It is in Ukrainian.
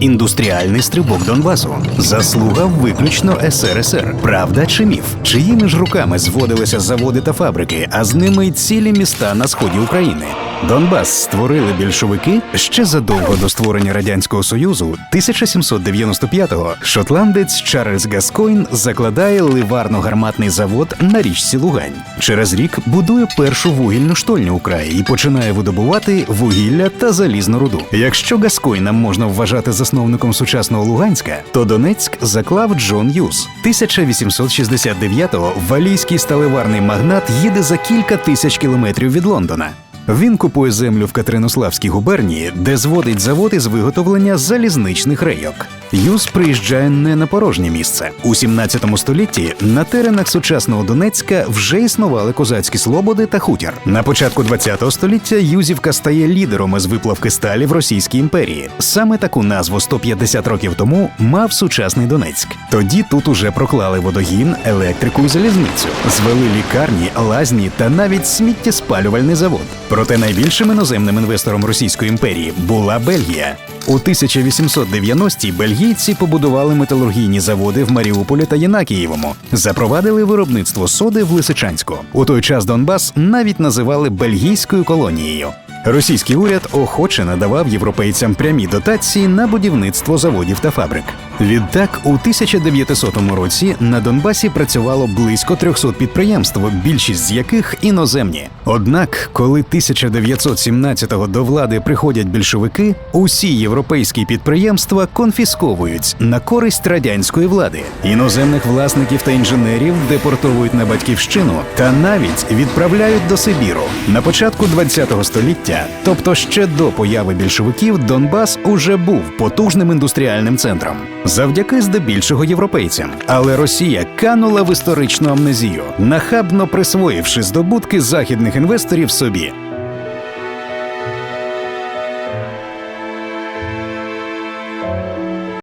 Індустріальний стрибок Донбасу. Заслуга виключно СРСР. Правда чи міф? Чиїми ж руками зводилися заводи та фабрики, а з ними й цілі міста на сході України. Донбас створили більшовики ще задовго до створення радянського союзу. 1795-го шотландець Чарльз Гаскойн закладає ливарно-гарматний завод на річці Лугань. Через рік будує першу вугільну штольню у краї і починає видобувати вугілля та залізну руду. Якщо Гаскойна можна вважати засновником сучасного Луганська, то Донецьк заклав Джон Юз. 1869-го валійський сталеварний магнат їде за кілька тисяч кілометрів від Лондона. Він купує землю в Катеринославській губернії, де зводить завод із виготовлення залізничних рейок. Юз приїжджає не на порожнє місце. У 17 столітті на теренах сучасного Донецька вже існували козацькі слободи та хутір. На початку 20 століття Юзівка стає лідером із виплавки сталі в Російській імперії. Саме таку назву 150 років тому мав сучасний Донецьк. Тоді тут уже проклали водогін, електрику і залізницю, звели лікарні, лазні та навіть сміттєспалювальний завод. Проте найбільшим іноземним інвестором Російської імперії була Бельгія. У 1890-ті бельгійці побудували металургійні заводи в Маріуполі та Єнакієвому, запровадили виробництво соди в Лисичанську. У той час Донбас навіть називали бельгійською колонією. Російський уряд охоче надавав європейцям прямі дотації на будівництво заводів та фабрик. Відтак, у 1900 році на Донбасі працювало близько 300 підприємств, більшість з яких іноземні. Однак, коли 1917-го до влади приходять більшовики, усі європейські підприємства конфісковують на користь радянської влади. Іноземних власників та інженерів депортовують на батьківщину та навіть відправляють до Сибіру. На початку 20-го століття, тобто ще до появи більшовиків, Донбас уже був потужним індустріальним центром, завдяки здебільшого європейцям. Але Росія канула в історичну амнезію, нахабно присвоївши здобутки західних інвесторів собі.